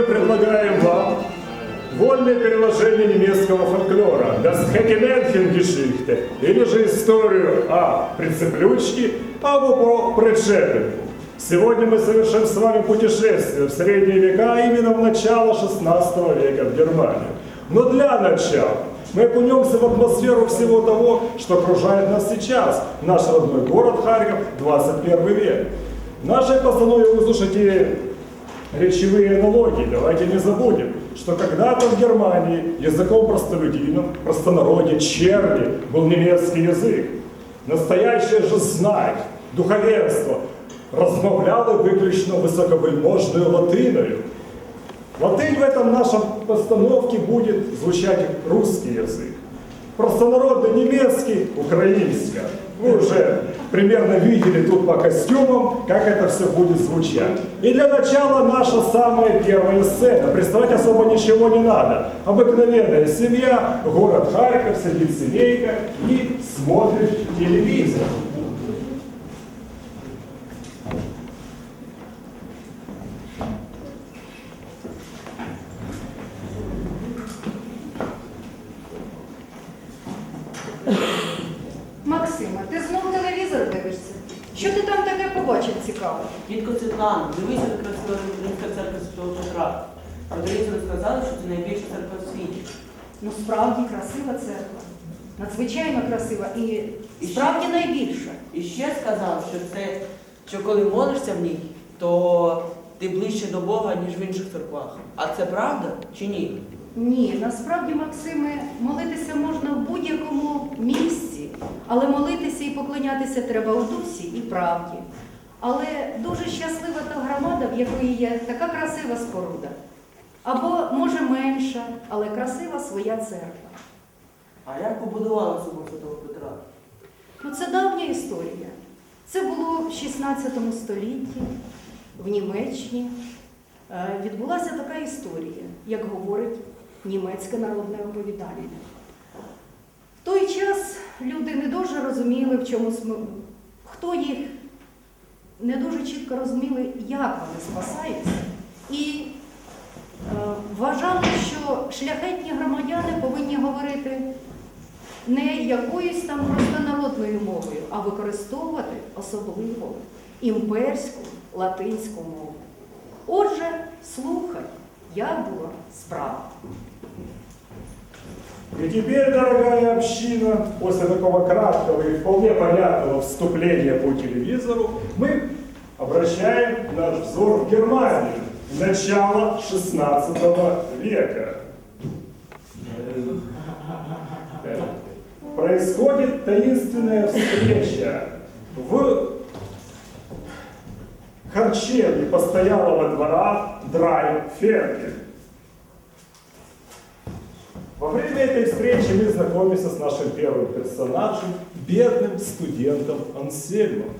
Мы предлагаем вам вольное переложение немецкого фольклора «Das Heckenenchen-Geschichte» или же историю о прицеплючке або про причепинку. Сегодня мы совершим с вами путешествие в средние века, а именно в начало 16 века в Германию. Но для начала мы окунемся в атмосферу всего того, что окружает нас сейчас, наш родной город Харьков, 21 век. В нашей постанове вы слушаете речевые аналогии. Давайте не забудем, что когда-то в Германии языком простолюдинов, простонародья, черни был немецкий язык. Настоящая же знать, духовенство розмовляли виключно високовельможною латиною. Латынь в этом нашем постановке будет звучать русский язык. Простонародный немецкий, украинская. Вы уже примерно видели тут по костюмам, как это все будет звучать. И для начала наша самая первая сцена. Представать особо ничего не надо. Обыкновенная семья, город Харьков, сидит семейка и смотрит телевизор. Надзвичайно красива і справді найбільша. І ще сказав, що це, що коли молишся в ній, то ти ближче до Бога, ніж в інших церквах. А це правда чи ні? Ні, насправді, Максиме, молитися можна в будь-якому місці, але молитися і поклонятися треба у дусі і правді. Але дуже щаслива та громада, в якої є така красива споруда. Або, може, менша, але красива своя церква. А як побудували собор Святого Петра? Ну, це давня історія. Це було в 16 столітті в Німеччині. Е, Відбулася така історія, як говорить німецьке народне оповідання. В той час люди не дуже розуміли, в чому хто їх не дуже чітко розуміли, як вони спасаються. І е, вважали, що шляхетні громадяни повинні говорити не якоюсь там простонародною мовою, а використовувати особливо імперську латинську мову. Отже, слухай, як була справа. И теперь, дорогая община, после такого краткого и вполне понятного вступления по телевизору, мы обращаем наш взор в Германию, начало 16 века. Происходит таинственная встреча в харчевне постоялого двора Драйферкель. Во время этой встречи мы знакомимся с нашим первым персонажем, бедным студентом Ансельмом.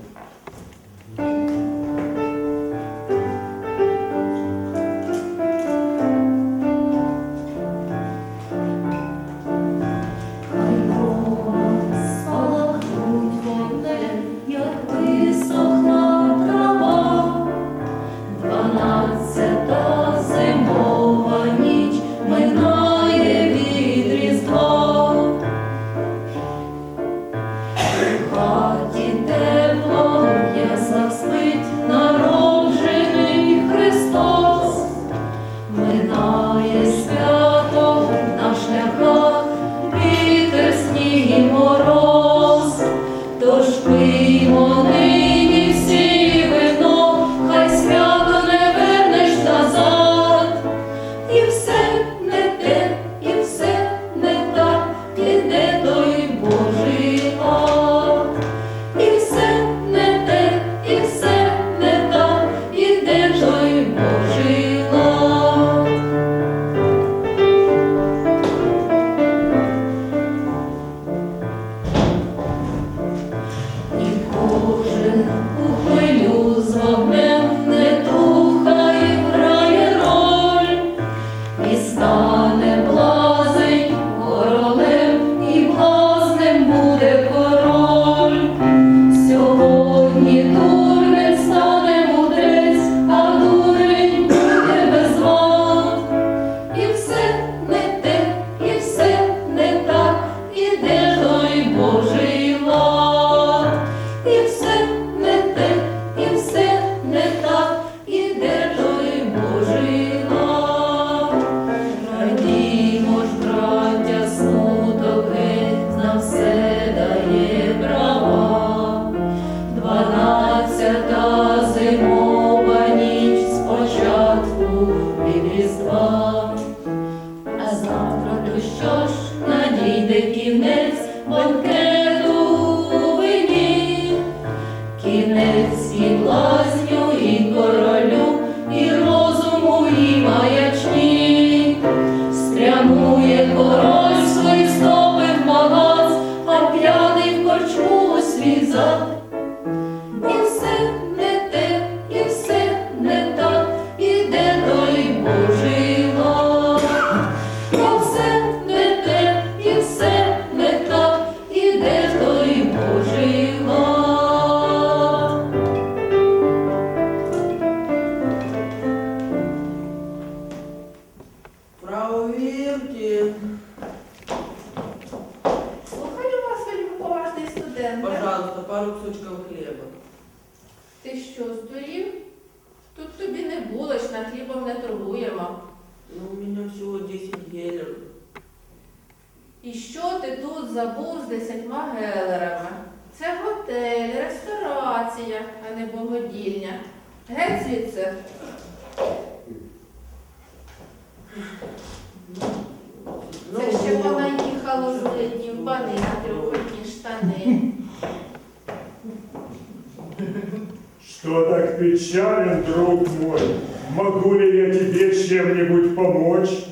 Студент. Пожалуйста, пару кусочков хлеба. Ти що, здурів? Тут тобі не булочна, хлібом не торгуємо. Ну, у меня всего 10 гелеров. І що ти тут забув з десятьма гелерами? Це готель, ресторація, а не богодільня. Геть звідси. Це ще Ну, понаїхало злидні в бани на трьохотні штани. Что так печален, друг мой? Могу ли я тебе чем-нибудь помочь?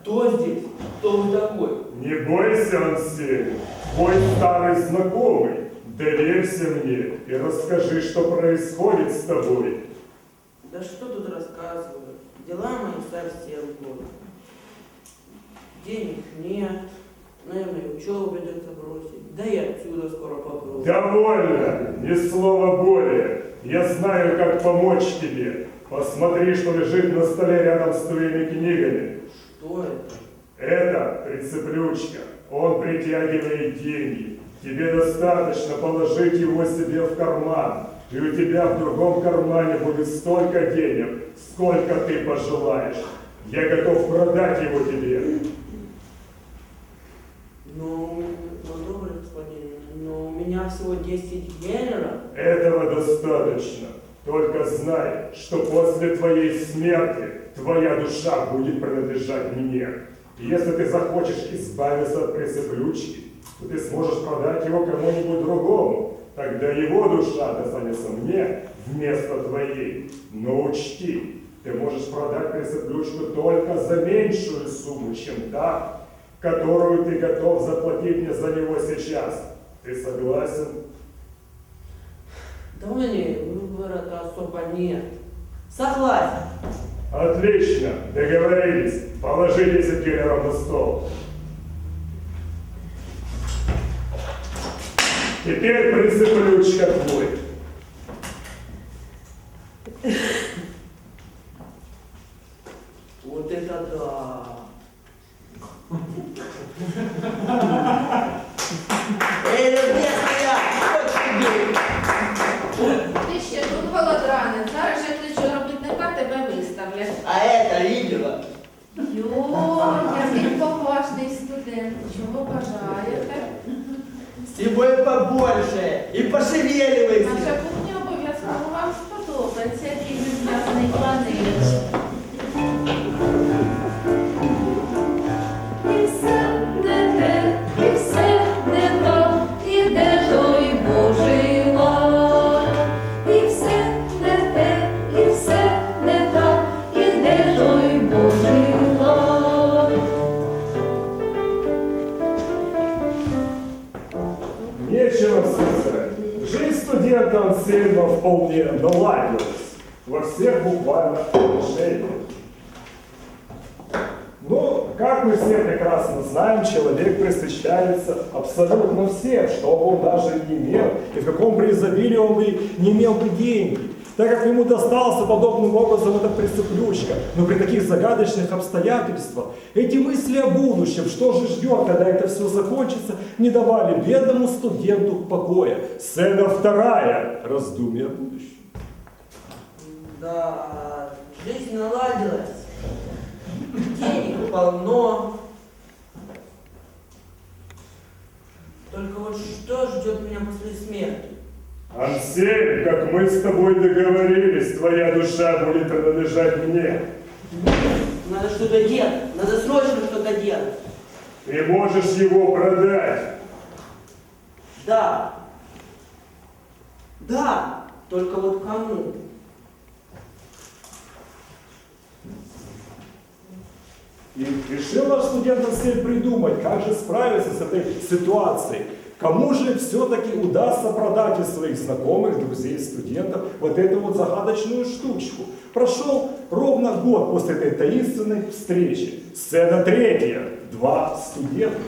Кто здесь? Кто вы такой? Не бойся, Ансель, твой старый знакомый. Доверься мне и расскажи, что происходит с тобой. Да что тут рассказывать? Дела мои совсем плохо. Денег нет. Наверное, учебу придется бросить. Да и отсюда скоро попробую. Довольно, ни слова более. Я знаю, как помочь тебе. Посмотри, что лежит на столе рядом с твоими книгами. Что это? Это прицеплючка. Он притягивает деньги. Тебе достаточно положить его себе в карман. И у тебя в другом кармане будет столько денег, сколько ты пожелаешь. Я готов продать его тебе. Ну, добрый господин, но у меня всего 10 гелеров. Этого достаточно. Только знай, что после твоей смерти твоя душа будет принадлежать мне. Если ты захочешь избавиться от прицеплючки, то ты сможешь продать его кому-нибудь другому. Тогда его душа достанется мне вместо твоей. Но учти, ты можешь продать прицеплючку только за меньшую сумму, чем та, которую ты готов заплатить мне за него сейчас. Ты согласен? Да меня выбора-то особо нет. Согласен. Отлично, договорились. Положи 10 гелеров на стол. Теперь прицеплючка твой. Вот это да. Эй, ребята, вот тебе. Ти ще тут голодранець. Зараз я кличу робітника, тебе виставлять. А это видела? Йо, який поважний студент. Чого бажаєте? Стебой побольше и пошевеливайся. Наша кухня обов'язково вам сподобається, який зв'язаний планет. Ансельма вполне наладилась. Во всех буквально отношениях. Ну, как мы все прекрасно знаем, человек присыщается абсолютно всем, что он даже не имел, и в каком бы изобилии он бы не имел бы деньги. Так как ему достался подобным образом эта прицеплючка, но при таких загадочных обстоятельствах эти мысли о будущем, что же ждет, когда это все закончится, не давали бедному студенту покоя. Сцена вторая. Раздумье о будущем. Да, жизнь наладилась. Денег полно. Только вот что ждет меня после смерти? Ансельм, как мы с тобой договорились, твоя душа будет принадлежать мне. Надо что-то делать. Надо срочно что-то делать. Ты можешь его продать. Да. Да. Только вот кому? И решил наш студент Ансельм придумать, как же справиться с этой ситуацией. Кому же все-таки удастся продать из своих знакомых, друзей, студентов вот эту вот загадочную штучку? Прошел ровно год после этой таинственной встречи. Сцена третья. Два студента.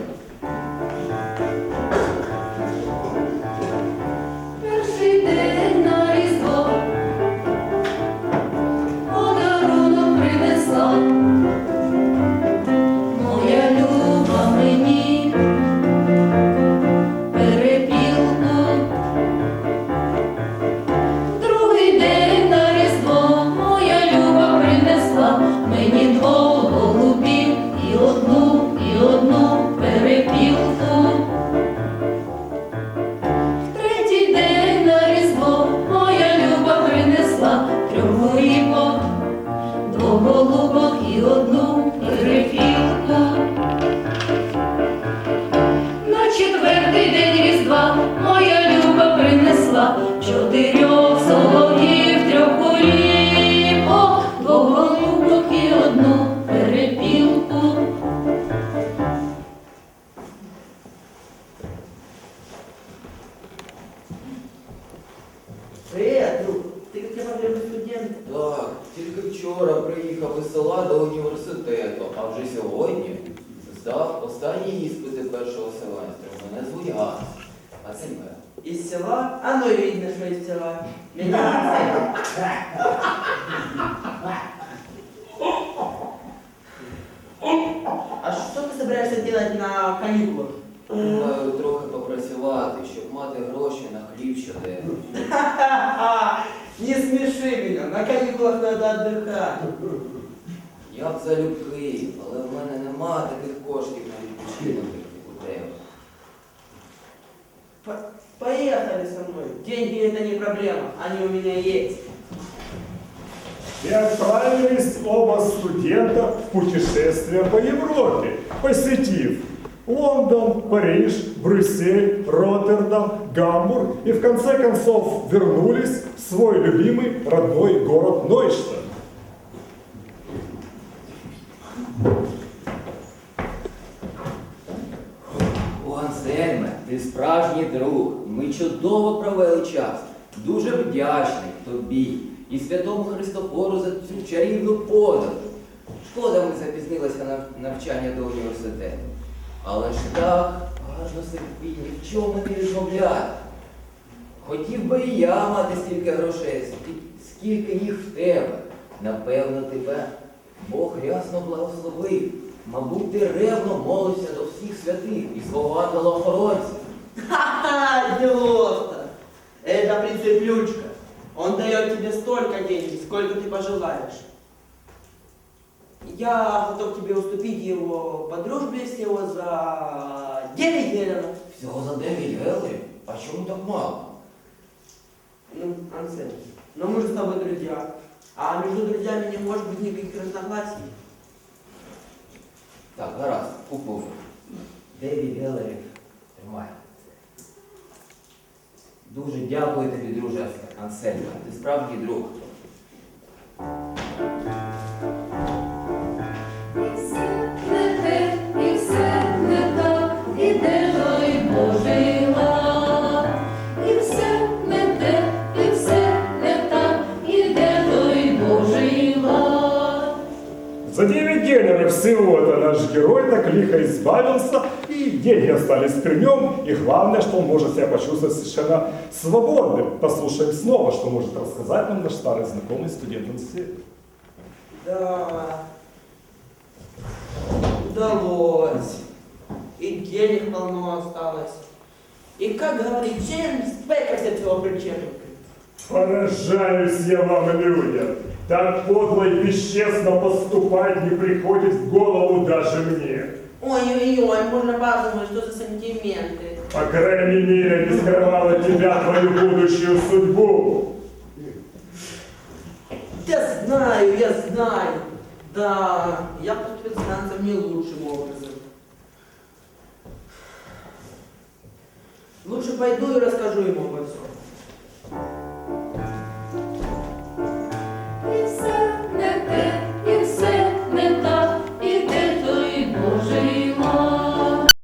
Привет, друг. Ти як я потрібний студент? Так, тільки вчора приїхав із села до університету, а вже сьогодні здав останні іспити першого семестру. Мене звуть Ганс. А це Мер. Із села? А ну видно, що із села. Меня А що ти собираешься делать на канікулах? Маю трохи попрацювати, щоб мати гроші на хліб щоденно. Ха-ха-ха! Не смеши меня, на каникулах надо отдыхать. Я б залюбки, але в мене нема таких коштів на відпочинок, як у тебе. По- Поехали со мной. Деньги это не проблема, они у меня есть. И отправились оба студента в путешествие по Европе, посетив Лондон, Париж, Брюссель, Роттердам, Гамбург и в конце концов вернулись в свой любимый родной город Нойштадт. О, Ансельме, ти справжній друг. Ми чудово провели час. Дуже вдячний тобі і святому Христофору за цю чарівну подорож. Шкода, ми запізнилися на навчання до університету. Але ж так гарно собі ні в чому не відмовляти. Хотів би і я мати стільки грошей, скі- скільки їх в тебе. Напевно, тебе Бог рясно благословив. Мабуть, ти ревно молився до всіх святих і свого ангела-охоронця. Ха-ха, делов-то. Это принциплючка. Он дает тебе столько денег, сколько ты пожелаешь. Я готов тебе уступить его по дружбе всего за 9 гелеров. Всього за 9 гелерів? А чому так мало? Ну, Ансен, но мы же с тобой друзья. А между друзьями не может быть никаких разногласий. Так, гаразд, купив. 9 гелерів. Тримай. Дуже дякую тобі, друже Ансельма. Ти справді друг. Всего-то наш герой так лихо избавился, и деньги остались при нем, и главное, что он может себя почувствовать совершенно свободным. Послушаем снова, что может рассказать нам наш старый знакомый студент Ансельм. Да, удалось. И денег полно осталось. И как говорит Джеймс, спека с этого причем. Поражаюсь я вам, людям. Так подло и бесчестно поступать не приходит в голову даже мне. Ой-ой-ой, можно подумать, что за сантименты. По крайней мере, не скрывал от тебя твою будущую судьбу. Я знаю, я знаю. Да, я под спецназом не лучшим образом. Лучше пойду и расскажу ему обо всем.